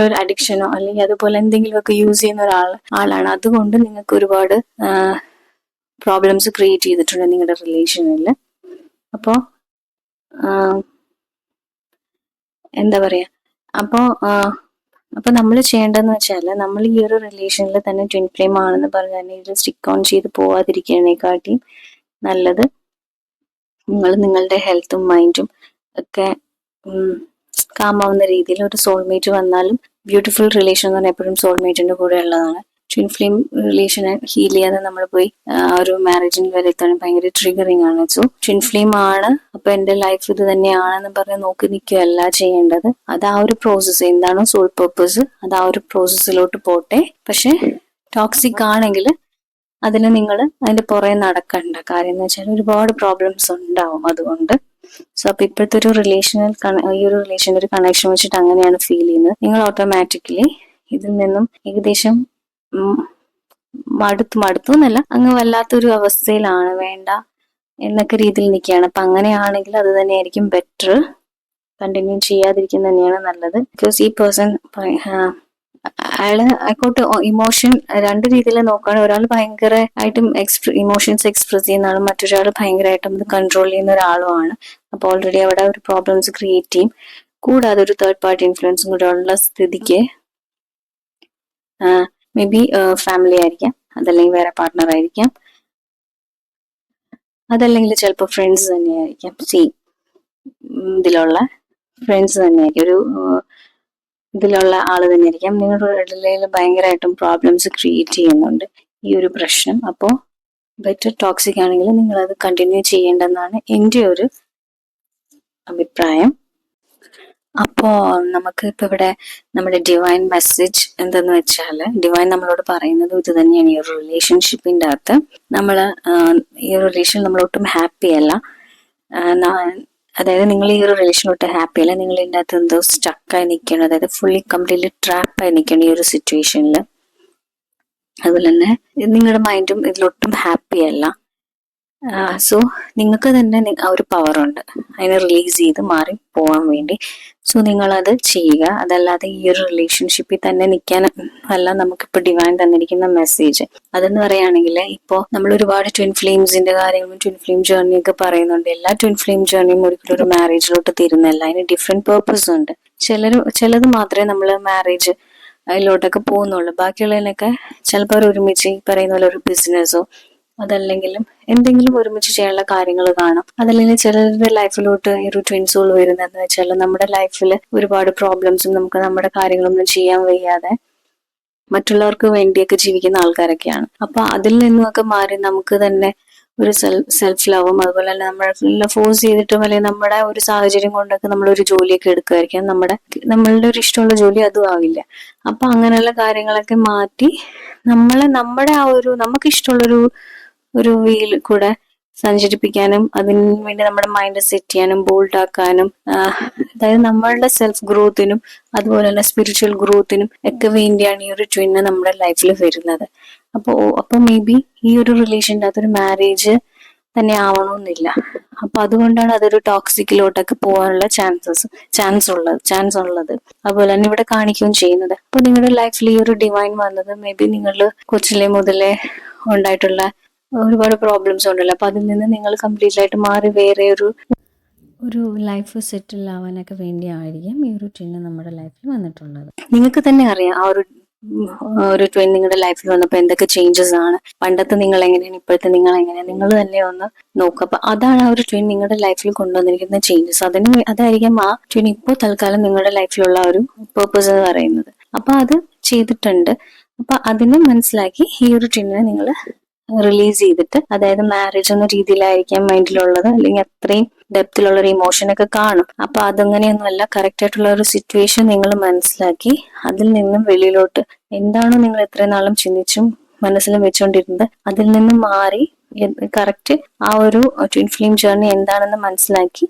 ഒരു അഡിക്ഷനോ അല്ലെങ്കിൽ അതുപോലെ എന്തെങ്കിലുമൊക്കെ യൂസ് ചെയ്യുന്ന ഒരാൾ ആളാണ്. അതുകൊണ്ട് നിങ്ങൾക്ക് ഒരുപാട് പ്രോബ്ലംസ് ക്രിയേറ്റ് ചെയ്തിട്ടുണ്ട് നിങ്ങളുടെ റിലേഷനിൽ അപ്പോ എന്താ പറയാ? അപ്പോൾ അപ്പൊ നമ്മൾ ചെയ്യേണ്ടതെന്ന് വെച്ചാൽ നമ്മൾ ഈ ഒരു റിലേഷനിൽ തന്നെ ട്വിൻ ഫ്ലെയിം ആണെന്ന് പറഞ്ഞാൽ ഇതിൽ സ്റ്റിക്ക് ഓൺ ചെയ്ത് പോവാതിരിക്കുന്നതിനെക്കാട്ടിയും നല്ലത്. നിങ്ങൾ നിങ്ങളുടെ ഹെൽത്തും മൈൻഡും ഒക്കെ കാമാവുന്ന രീതിയിൽ ഒരു സോൾമേറ്റ് വന്നാലും ബ്യൂട്ടിഫുൾ റിലേഷൻ എന്ന് പറഞ്ഞാൽ എപ്പോഴും സോൾമേറ്റിന്റെ കൂടെ ഉള്ളതാണ്. ട്വിൻ ഫ്ലെയിം റിലേഷനെ ഹീൽ ചെയ്യാതെ നമ്മൾ പോയി ഒരു മാരേജിന് വരെ എത്താൻ ഭയങ്കര ട്രിഗറിങ് ആണ്. സോ ട്വിൻ ഫ്ലെയിം ആണ് അപ്പൊ എന്റെ ലൈഫ് ഇത് തന്നെയാണെന്ന് പറഞ്ഞ് നോക്കി നിൽക്കുകയല്ല ചെയ്യേണ്ടത്. അത് ആ ഒരു പ്രോസസ്സ് എന്താണോ സോൾ പർപ്പസ് അത് ആ ഒരു പ്രോസസ്സിലോട്ട് പോട്ടെ. പക്ഷെ ടോക്സിക് ആണെങ്കിൽ അതിന് നിങ്ങൾ അതിന്റെ പുറകെ നടക്കണ്ട. കാര്യം എന്ന് വെച്ചാൽ ഒരുപാട് പ്രോബ്ലംസ് ഉണ്ടാവും അതുകൊണ്ട്. സോ അപ്പൊ ഇപ്പോഴത്തെ ഒരു റിലേഷനിൽ ഈ ഒരു റിലേഷന്റെ ഒരു കണക്ഷൻ വെച്ചിട്ട് അങ്ങനെയാണ് ഫീൽ ചെയ്യുന്നത്. നിങ്ങൾ ഓട്ടോമാറ്റിക്കലി ഇതിൽ നിന്നും ഏകദേശം മടുത്ത് മടുത്തു എന്നല്ല അങ്ങ് വല്ലാത്തൊരു അവസ്ഥയിലാണ്. വേണ്ട എന്നൊക്കെ രീതിയിൽ നിൽക്കുകയാണ്. അപ്പൊ അങ്ങനെയാണെങ്കിൽ അത് തന്നെയായിരിക്കും ബെറ്റർ കണ്ടിന്യൂ ചെയ്യാതിരിക്കുന്നത് തന്നെയാണ് നല്ലത്. ബിക്കോസ് ഈ പേഴ്സൺ അയാൾ ആയിക്കോട്ടെ ഇമോഷൻ രണ്ട് രീതിയിൽ നോക്കുകയാണ് ഒരാൾ ഭയങ്കര ആയിട്ടും എക്സ്പ്ര ഇമോഷൻസ് എക്സ്പ്രസ് ചെയ്യുന്ന ആളും മറ്റൊരാൾ ഭയങ്കരമായിട്ടും അത് കൺട്രോൾ ചെയ്യുന്ന ഒരാളുമാണ്. അപ്പൊ ഓൾറെഡി അവിടെ ഒരു പ്രോബ്ലംസ് ക്രിയേറ്റ് ചെയ്യും. കൂടാതെ ഒരു തേർഡ് പാർട്ടി ഇൻഫ്ലുവൻസും കൂടെ ഉള്ള സ്ഥിതിക്ക് മേ ബി ഫാമിലി ആയിരിക്കാം. അതല്ലെങ്കിൽ വേറെ പാർട്ട്ണർ ആയിരിക്കാം. അതല്ലെങ്കിൽ ചിലപ്പോൾ ഫ്രണ്ട്സ് തന്നെയായിരിക്കാം. സെയിം ഇതിലുള്ള ഫ്രണ്ട്സ് തന്നെയായിരിക്കും. ഒരു ഇതിലുള്ള ആൾ തന്നെയായിരിക്കാം. നിങ്ങളുടെ ഇടയിൽ ഭയങ്കരമായിട്ടും പ്രോബ്ലംസ് ക്രിയേറ്റ് ചെയ്യുന്നുണ്ട് ഈ ഒരു പ്രശ്നം. അപ്പോൾ ബെറ്റർ ടോക്സിക് ആണെങ്കിൽ നിങ്ങൾ അത് കണ്ടിന്യൂ ചെയ്യേണ്ടെന്നാണ് എന്റെ ഒരു അഭിപ്രായം. അപ്പോ നമുക്ക് ഇപ്പൊ ഇവിടെ നമ്മുടെ ഡിവൈൻ മെസ്സേജ് എന്തെന്ന് വെച്ചാൽ ഡിവൈൻ നമ്മളോട് പറയുന്നത് ഇത് തന്നെയാണ് ഈ ഒരു റിലേഷൻഷിപ്പിന്റെ അകത്ത്. നമ്മൾ ഈ ഒരു റിലേഷൻ നമ്മളൊട്ടും ഹാപ്പി അല്ല. അതായത് നിങ്ങൾ ഈ ഒരു റിലേഷൻ വിട്ട് ഹാപ്പി അല്ല നിങ്ങൾ ഇതിന്റെ അകത്ത് എന്തോ സ്റ്റക്കായി നിൽക്കണം അതായത് ഫുള്ളി കംപ്ലീറ്റ്ലി ട്രാപ്പായി നിൽക്കണം ഈ ഒരു സിറ്റുവേഷനിൽ അതുപോലെ തന്നെ നിങ്ങളുടെ മൈൻഡും ഇതിലൊട്ടും ഹാപ്പി അല്ല. സോ നിങ്ങൾക്ക് തന്നെ ആ ഒരു പവർ ഉണ്ട്. അതിനെ റിലീസ് ചെയ്ത് മാറി പോകാൻ വേണ്ടി. സോ നിങ്ങൾ അത് ചെയ്യുക. അതല്ലാതെ ഈ ഒരു റിലേഷൻഷിപ്പിൽ തന്നെ നിൽക്കാൻ അല്ല നമുക്കിപ്പോൾ ഡിവൈൻ തന്നിരിക്കുന്ന മെസ്സേജ് അതെന്ന് പറയുകയാണെങ്കിൽ ഇപ്പോൾ നമ്മൾ ഒരുപാട് ട്വിൻ ഫ്ലെയിംസിന്റെ കാര്യങ്ങളും ട്വിൻ ഫ്ലെയിം ജേർണി ഒക്കെ പറയുന്നുണ്ട്. എല്ലാ ട്വിൻ ഫ്ലെയിം ജേർണിയും ഒരിക്കലും ഒരു മാരേജിലോട്ട് തീരുന്നല്ല അതിന് ഡിഫറെന്റ് പേർപ്പസ് ഉണ്ട്. ചിലർ ചിലത് മാത്രമേ നമ്മൾ മാരേജ് അതിലോട്ടൊക്കെ പോകുന്നുള്ളൂ. ബാക്കിയുള്ളതിനൊക്കെ ചിലപ്പോൾ ഒരുമിച്ച് ഈ പറയുന്ന പോലെ ഒരു ബിസിനസ്സോ അതല്ലെങ്കിലും എന്തെങ്കിലും ഒരുമിച്ച് ചെയ്യാനുള്ള കാര്യങ്ങൾ കാണും. അതല്ലെങ്കിൽ ചിലരുടെ ലൈഫിലോട്ട് ഈ ഒരു ട്വിൻസുകൾ വരുന്നതെന്ന് വെച്ചാൽ നമ്മുടെ ലൈഫിൽ ഒരുപാട് പ്രോബ്ലംസും നമുക്ക് നമ്മുടെ കാര്യങ്ങളൊന്നും ചെയ്യാൻ വയ്യാതെ മറ്റുള്ളവർക്ക് വേണ്ടിയൊക്കെ ജീവിക്കുന്ന ആൾക്കാരൊക്കെയാണ്. അപ്പൊ അതിൽ നിന്നൊക്കെ മാറി നമുക്ക് തന്നെ ഒരു സെൽഫ് ലവും അതുപോലെ തന്നെ നമ്മളെ ഫോഴ്സ് ചെയ്തിട്ടും അല്ലെങ്കിൽ നമ്മുടെ ഒരു സാഹചര്യം കൊണ്ടൊക്കെ നമ്മൾ ഒരു ജോലിയൊക്കെ എടുക്കുമായിരിക്കാം നമ്മുടെ നമ്മളുടെ ഒരു ഇഷ്ടമുള്ള ജോലി അതും ആവില്ല. അപ്പൊ അങ്ങനെയുള്ള കാര്യങ്ങളൊക്കെ മാറ്റി നമ്മളെ നമ്മുടെ ആ ഒരു നമുക്ക് ഇഷ്ടമുള്ളൊരു ഒരു വീൽ കൂടെ സഞ്ചരിപ്പിക്കാനും അതിന് വേണ്ടി നമ്മുടെ മൈൻഡ് സെറ്റ് ചെയ്യാനും ബോൾഡ് ആക്കാനും അതായത് നമ്മളുടെ സെൽഫ് ഗ്രോത്തിനും അതുപോലെ തന്നെ സ്പിരിച്വൽ ഗ്രോത്തിനും ഒക്കെ വേണ്ടിയാണ് ഈ ഒരു ട്വിന്ന് നമ്മുടെ ലൈഫിൽ വരുന്നത്. അപ്പോൾ അപ്പൊ മേ ബി ഈ ഒരു റിലേഷന്റെ അകത്തൊരു മാരേജ് തന്നെ ആവണമെന്നില്ല അപ്പൊ അതുകൊണ്ടാണ് അതൊരു ടോക്സിക്കിലോട്ടൊക്കെ പോകാനുള്ള ചാൻസസ് ചാൻസ് ഉള്ളത് ചാൻസ് ഉള്ളത്. അതുപോലെ തന്നെ ഇവിടെ കാണിക്കുകയും ചെയ്യുന്നത്. അപ്പൊ നിങ്ങളുടെ ലൈഫിൽ ഈ ഒരു ഡിവൈൻ വന്നത് മേ ബി നിങ്ങൾ കൊച്ചിലെ മുതലേ ഉണ്ടായിട്ടുള്ള ഒരുപാട് പ്രോബ്ലംസ് ഉണ്ടല്ലോ. അപ്പൊ അതിൽ നിന്ന് നിങ്ങൾ കംപ്ലീറ്റ് ആയിട്ട് മാറി വേറെ ഒരു ഒരു ലൈഫ് സെറ്റിൽ ആവാനൊക്കെ വേണ്ടിയായിരിക്കും ഈ ഒരു ട്വിന് നമ്മുടെ ലൈഫിൽ വന്നിട്ടുള്ളത്. നിങ്ങൾക്ക് തന്നെ അറിയാം ആ ഒരു ഒരു ട്വിൻ നിങ്ങളുടെ ലൈഫിൽ വന്നപ്പോൾ എന്തൊക്കെ ചേഞ്ചസ് ആണ്. പണ്ടത്തെ നിങ്ങൾ എങ്ങനെയാണ് ഇപ്പോഴത്തെ നിങ്ങൾ എങ്ങനെയാണ് നിങ്ങൾ തന്നെ ഒന്ന് നോക്കുക അപ്പൊ അതാണ് ആ ഒരു ട്വിൻ നിങ്ങളുടെ ലൈഫിൽ കൊണ്ടുവന്നിരിക്കുന്ന ചേഞ്ചസ് അതിന് അതായിരിക്കും ആ ട്വിൻ ഇപ്പോൾ തൽക്കാലം നിങ്ങളുടെ ലൈഫിലുള്ള ഒരു പേർപ്പസ് എന്ന് പറയുന്നത്. അപ്പൊ അത് ചെയ്തിട്ടുണ്ട്. അപ്പൊ അതിനെ മനസ്സിലാക്കി ഈ ഒരു ട്വിന്നിനെ നിങ്ങൾ റിലീസ് ചെയ്തിട്ട് അതായത് മാരേജ് എന്ന രീതിയിലായിരിക്കാം മൈൻഡിലുള്ളത് അല്ലെങ്കിൽ അത്രയും ഡെപ്തിലുള്ള ഒരു ഇമോഷൻ ഒക്കെ കാണും. അപ്പൊ അതങ്ങനെയൊന്നുമല്ല കറക്റ്റ് ആയിട്ടുള്ള ഒരു സിറ്റുവേഷൻ നിങ്ങൾ മനസ്സിലാക്കി അതിൽ നിന്നും വെളിയിലോട്ട് എന്താണോ നിങ്ങൾ ഇത്രയും നാളും ചിന്തിച്ചും മനസ്സിലും വെച്ചുകൊണ്ടിരുന്നത് അതിൽ നിന്നും മാറി കറക്റ്റ് ആ ഒരു ട്വിൻ ഫിലിം ജേർണി എന്താണെന്ന് മനസ്സിലാക്കി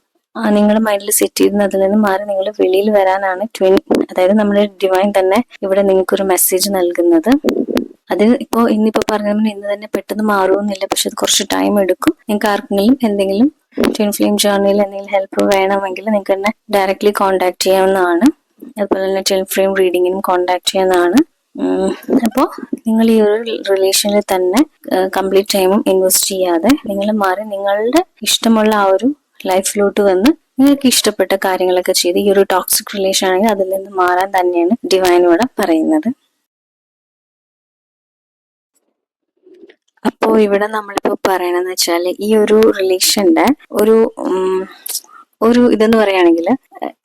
നിങ്ങൾ മൈൻഡിൽ സെറ്റ് ചെയ്യുന്ന അതിൽ നിന്ന് മാറി നിങ്ങൾ വെളിയിൽ വരാനാണ് ട്വിൻ അതായത് നമ്മുടെ ഡിവൈൻ തന്നെ ഇവിടെ നിങ്ങൾക്കൊരു മെസ്സേജ് നൽകുന്നത്. അത് ഇപ്പോ ഇന്നിപ്പോ പറഞ്ഞ ഇന്ന് തന്നെ പെട്ടെന്ന് മാറുമെന്നില്ല പക്ഷെ അത് കുറച്ച് ടൈം എടുക്കും. നിങ്ങൾക്ക് ആർക്കെങ്കിലും എന്തെങ്കിലും ട്വിൻ ഫ്ലെയിം ജേർണിയിൽ എന്തെങ്കിലും ഹെൽപ്പ് വേണമെങ്കിൽ നിങ്ങൾക്ക് എന്നെ ഡയറക്റ്റ്ലി കോൺടാക്ട് ചെയ്യാവുന്നതാണ്. അതുപോലെ തന്നെ ട്വിൻ ഫിലിം റീഡിങ്ങിനും കോൺടാക്ട് ചെയ്യുന്നതാണ് അപ്പോൾ നിങ്ങൾ ഈ ഒരു റിലേഷനിൽ തന്നെ കംപ്ലീറ്റ് ടൈമും ഇൻവെസ്റ്റ് ചെയ്യാതെ നിങ്ങൾ മാറി നിങ്ങളുടെ ഇഷ്ടമുള്ള ആ ഒരു ലൈഫിലോട്ട് വന്ന് നിങ്ങൾക്ക് ഇഷ്ടപ്പെട്ട കാര്യങ്ങളൊക്കെ ചെയ്ത് ഈ ഒരു ടോക്സിക് റിലേഷൻ ആണെങ്കിൽ അതിൽ നിന്ന് മാറാൻ തന്നെയാണ് ഡിവൈനോട് പറയുന്നത്. അപ്പോ ഇവിടെ നമ്മളിപ്പോ പറയണെന്ന് വെച്ചാൽ ഈ ഒരു റിലേഷന്റെ ഒരു ഒരു ഇതെന്ന് പറയുകയാണെങ്കിൽ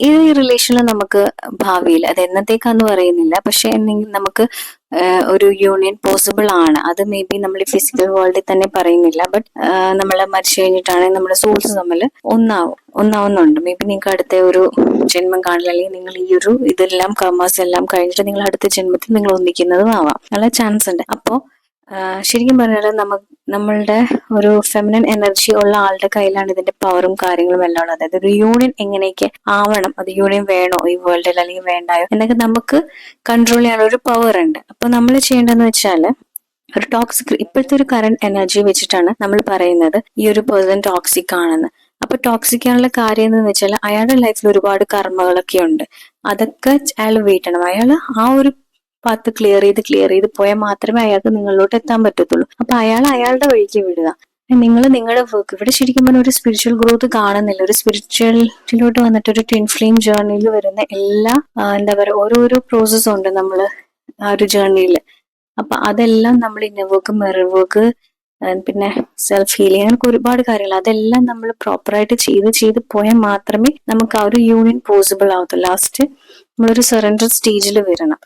ഈ റിലേഷനിൽ നമുക്ക് ഭാവിയിൽ അത് എന്നത്തേക്കാന്ന് പറയുന്നില്ല പക്ഷെ എന്തെങ്കിലും നമുക്ക് ഒരു യൂണിയൻ പോസിബിൾ ആണ്. അത് മേ ബി നമ്മൾ ഫിസിക്കൽ വേൾഡിൽ തന്നെ പറയുന്നില്ല ബട്ട് നമ്മൾ മരിച്ചു കഴിഞ്ഞിട്ടാണെങ്കിൽ നമ്മുടെ സോൾസ് തമ്മിൽ ഒന്നാവും ഒന്നാവുന്നുണ്ട്. മേ ബി നിങ്ങൾക്ക് അടുത്ത ഒരു ജന്മം കാണില്ല അല്ലെങ്കിൽ നിങ്ങൾ ഈ ഒരു ഇതെല്ലാം കമേഴ്സ് എല്ലാം കഴിഞ്ഞിട്ട് നിങ്ങൾ അടുത്ത ജന്മത്തിൽ നിങ്ങൾ ഒന്നിക്കുന്നതും ആവാം. നല്ല ചാൻസ് ഉണ്ട്. അപ്പോൾ ശരിക്കും പറഞ്ഞാൽ നമ്മ നമ്മളുടെ ഒരു ഫെമിനൻ എനർജി ഉള്ള ആളുടെ കയ്യിലാണ് ഇതിന്റെ പവറും കാര്യങ്ങളും എല്ലാം ഉള്ളത്. അതായത് ഒരു യൂണിയൻ എങ്ങനെയൊക്കെ ആവണം അത് യൂണിയൻ വേണോ ഈ വേൾഡിൽ അല്ലെങ്കിൽ വേണ്ടായോ എന്നൊക്കെ നമുക്ക് കൺട്രോൾ ചെയ്യാനുള്ള ഒരു പവർ ഉണ്ട്. അപ്പൊ നമ്മൾ ചെയ്യേണ്ടതെന്ന് വെച്ചാൽ ഒരു ടോക്സിക് ഇപ്പോഴത്തെ ഒരു കറണ്ട് എനർജി വെച്ചിട്ടാണ് നമ്മൾ പറയുന്നത് ഈ ഒരു പേഴ്സൺ ടോക്സിക് ആണെന്ന്. അപ്പൊ ടോക്സിക് ആണുള്ള കാര്യം എന്ന് വെച്ചാൽ അയാളുടെ ലൈഫിൽ ഒരുപാട് കർമ്മകളൊക്കെ ഉണ്ട്. അതൊക്കെ അയാൾ വീട്ടണം. അയാൾ ആ ഒരു പാത്ത് ക്ലിയർ ചെയ്ത് ക്ലിയർ ചെയ്ത് പോയാൽ മാത്രമേ അയാൾക്ക് നിങ്ങളിലോട്ട് എത്താൻ പറ്റത്തുള്ളൂ. അപ്പൊ അയാൾ അയാളുടെ വഴിക്ക് വിടുക. നിങ്ങൾ നിങ്ങളുടെ വർക്ക് ഇവിടെ ശരിക്കും പറഞ്ഞാൽ ഒരു സ്പിരിച്വൽ ഗ്രോത്ത് കാണുന്നില്ല. ഒരു സ്പിരിച്വലിലോട്ട് വന്നിട്ട് ഒരു ട്വിൻ ഫ്ലെയിം ജേർണിയിൽ വരുന്ന എല്ലാ എന്താ പറയുക ഓരോരോ പ്രോസസ്സും ഉണ്ട് നമ്മൾ ആ ഒരു ജേർണിയിൽ അപ്പൊ അതെല്ലാം നമ്മൾ ഇന്നർ വർക്ക് മിറർ വർക്ക് പിന്നെ സെൽഫ് ഹീലിംഗ് അങ്ങനെ ഒരുപാട് കാര്യങ്ങൾ അതെല്ലാം നമ്മൾ പ്രോപ്പറായിട്ട് ചെയ്ത് ചെയ്ത് പോയാൽ മാത്രമേ നമുക്ക് ആ ഒരു യൂണിയൻ പോസിബിൾ ആവത്തുള്ളൂ. ലാസ്റ്റ് നമ്മളൊരു സറണ്ടർ സ്റ്റേജിൽ വരണം.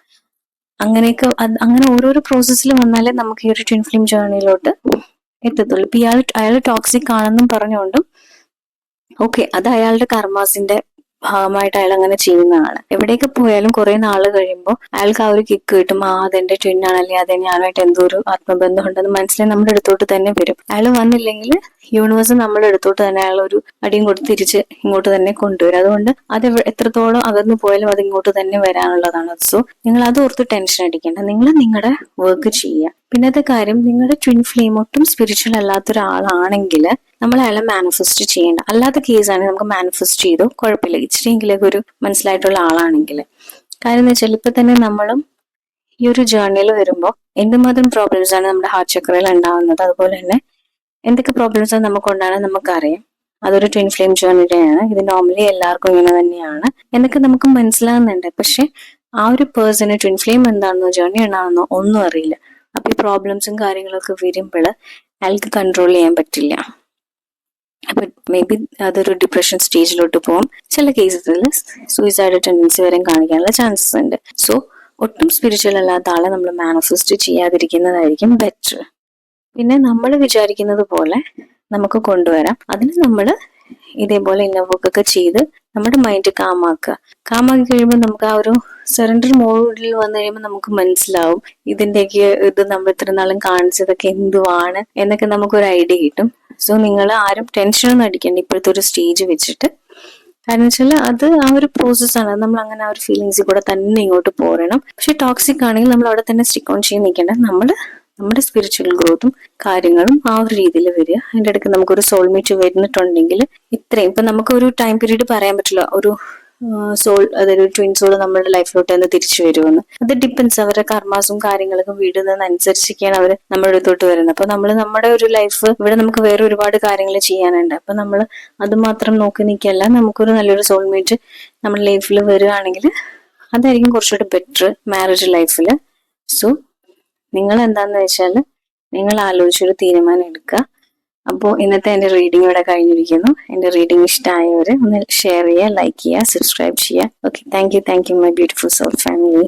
അങ്ങനെയൊക്കെ അങ്ങനെ ഓരോരോ പ്രോസസ്സിൽ വന്നാലേ നമുക്ക് ഈ ഒരു ട്വിൻ ഫിലിം ജേർണിയിലോട്ട് എത്തത്തുള്ളൂ. ഇപ്പൊ ഇയാൾ അയാൾ ടോക്സിക് ആണെന്നും പറഞ്ഞുകൊണ്ടും ഓക്കെ അത് അയാളുടെ കർമാസിന്റെ ഭാഗമായിട്ട് അയാൾ അങ്ങനെ ചെയ്യുന്നതാണ്. എവിടെയൊക്കെ പോയാലും കുറെ നാൾ കഴിയുമ്പോൾ അയാൾക്ക് ആ ഒരു കിക്ക് കിട്ടും. ആ അതെന്റെ ട്വിന്നാണ് അല്ലെങ്കിൽ അതെ ഞാനായിട്ട് എന്തോ ഒരു ആത്മബന്ധം ഉണ്ടെന്ന് മനസ്സിലായി നമ്മുടെ അടുത്തോട്ട് തന്നെ വരും. അയാൾ വന്നില്ലെങ്കിൽ യൂണിവേഴ്സ് നമ്മുടെ അടുത്തോട്ട് തന്നെ അയാൾ ഒരു അടിയും കൊടുത്ത് തിരിച്ച് ഇങ്ങോട്ട് തന്നെ കൊണ്ടുവരും. അതുകൊണ്ട് അത് എത്രത്തോളം അകന്നു പോയാലും അത് ഇങ്ങോട്ട് തന്നെ വരാനുള്ളതാണ്. സോ നിങ്ങൾ അത് ഓർത്ത് ടെൻഷൻ അടിക്കേണ്ട. നിങ്ങൾ നിങ്ങളുടെ വർക്ക് ചെയ്യുക. പിന്നത്തെ കാര്യം നിങ്ങളുടെ ട്വിൻ ഫ്ലെയിം ഒട്ടും സ്പിരിച്വൽ അല്ലാത്ത ഒരാളാണെങ്കിൽ നമ്മൾ അയാളെ മാനിഫെസ്റ്റ് ചെയ്യേണ്ട. അല്ലാത്ത കേസാണെങ്കിൽ നമുക്ക് മാനിഫെസ്റ്റ് ചെയ്തോ. കുഴപ്പമില്ല. ഇച്ചിരിയെങ്കിലൊക്കെ ഒരു മനസ്സിലായിട്ടുള്ള ആളാണെങ്കിൽ. കാര്യം എന്ന് വെച്ചാൽ ഇപ്പൊ തന്നെ നമ്മളും ഈ ഒരു ജേർണിയിൽ വരുമ്പോൾ എന്തുമാത്രം പ്രോബ്ലംസ് ആണ് നമ്മുടെ ഹാർട്ട് ചക്രയിൽ ഉണ്ടാകുന്നത് അതുപോലെ തന്നെ എന്തൊക്കെ പ്രോബ്ലംസ് ആണ് നമുക്ക് ഉണ്ടാകുന്നത് നമുക്കറിയാം. അതൊരു ട്വിൻ ഫ്ലെയിം ജേർണിയുടെയാണ് ഇത് നോർമലി എല്ലാവർക്കും ഇങ്ങനെ തന്നെയാണ്. എന്നൊക്കെ നമുക്ക് മനസ്സിലാകുന്നുണ്ട് പക്ഷെ ആ ഒരു പേഴ്സണ് ട്വിൻ ഫ്ലെയിം എന്താണെന്നോ ജേർണി ഉണ്ടാണെന്നോ ഒന്നും അറിയില്ല. അപ്പൊ ഈ പ്രോബ്ലംസും കാര്യങ്ങളൊക്കെ വരുമ്പോൾ അയാൾക്ക് കൺട്രോൾ ചെയ്യാൻ പറ്റില്ല. അപ്പൊ മേ ബി അതൊരു ഡിപ്രഷൻ സ്റ്റേജിലോട്ട് പോകും ചില കേസസിൽ സൂയിസൈഡ് ടെൻഡൻസി വരെ കാണിക്കാനുള്ള ചാൻസസ് ഉണ്ട്. സോ ഒട്ടും സ്പിരിച്വൽ അല്ലാത്ത ആളെ നമ്മൾ മാനിഫെസ്റ്റ് ചെയ്യാതിരിക്കുന്നതായിരിക്കും ബെറ്റർ പിന്നെ നമ്മൾ വിചാരിക്കുന്നത് പോലെ നമുക്ക് കൊണ്ടുവരാം. അതിന് നമ്മൾ ഇതേപോലെ ഇന്നവർക്കൊക്കെ ചെയ്ത് നമ്മുടെ മൈൻഡ് കാമാക്കുക കാമാക്കി കഴിയുമ്പോൾ നമുക്ക് ആ ഒരു സറണ്ടർ മോഡിൽ വന്നു കഴിയുമ്പോൾ നമുക്ക് മനസ്സിലാവും ഇതിന്റെയൊക്കെ ഇത് നമ്മൾ ഇത്ര നാളും കാണിച്ചതൊക്കെ എന്തുവാണ് എന്നൊക്കെ നമുക്കൊരു ഐഡിയ കിട്ടും. സോ നിങ്ങൾ ആരും ടെൻഷനൊന്നും അടിക്കണ്ട. ഇപ്പോഴത്തെ ഒരു സ്റ്റേജ് വെച്ചിട്ട്. കാരണം വെച്ചാൽ അത് ആ ഒരു പ്രോസസ് ആണ്. നമ്മൾ അങ്ങനെ ആ ഒരു ഫീലിങ്സിൽ കൂടെ തന്നെ ഇങ്ങോട്ട് പോരണം. പക്ഷെ ടോക്സിക് ആണെങ്കിൽ നമ്മൾ അവിടെ തന്നെ സ്റ്റിക്ക് ഓൺ ചെയ്ത് നിൽക്കേണ്ട. നമ്മൾ നമ്മുടെ സ്പിരിച്വൽ ഗ്രോത്തും കാര്യങ്ങളും ആ ഒരു രീതിയിൽ വരിക. അതിന്റെ ഇടയ്ക്ക് നമുക്കൊരു സോൾമേറ്റ് വരുന്നിട്ടുണ്ടെങ്കിൽ ഇത്രയും. ഇപ്പം നമുക്ക് ഒരു ടൈം പീരീഡ് പറയാൻ പറ്റില്ല. ഒരു സോൾ അതായത് ട്വിൻ സോൾ നമ്മുടെ ലൈഫിലോട്ട് തന്നെ തിരിച്ചു വരുമെന്ന്. അത് ഡിപ്പെൻസ് അവരുടെ കർമാസും കാര്യങ്ങളൊക്കെ വീടുന്നതനുസരിച്ചൊക്കെയാണ് അവർ നമ്മുടെ അടുത്തോട്ട് വരുന്നത്. അപ്പൊ നമ്മൾ നമ്മുടെ ഒരു ലൈഫ് ഇവിടെ നമുക്ക് വേറെ ഒരുപാട് കാര്യങ്ങൾ ചെയ്യാനുണ്ട്. അപ്പൊ നമ്മൾ അത് മാത്രം നോക്കി നിൽക്കല്ല നമുക്കൊരു നല്ലൊരു സോൾമേറ്റ് നമ്മുടെ ലൈഫിൽ വരികയാണെങ്കിൽ അതായിരിക്കും കുറച്ചുകൂടി ബെറ്റർ മാരേജ് ലൈഫിൽ സോ നിങ്ങൾ എന്താന്ന് വെച്ചാൽ നിങ്ങൾ ആലോചിച്ചൊരു തീരുമാനം എടുക്കുക. അപ്പോൾ ഇന്നത്തെ എന്റെ റീഡിംഗ് ഇവിടെ കഴിഞ്ഞിരിക്കുന്നു. എന്റെ റീഡിംഗ് ഇഷ്ടമായവർ ഒന്ന് ഷെയർ ചെയ്യുക ലൈക്ക് ചെയ്യുക സബ്സ്ക്രൈബ് ചെയ്യുക. Okay thank you thank you my beautiful soul family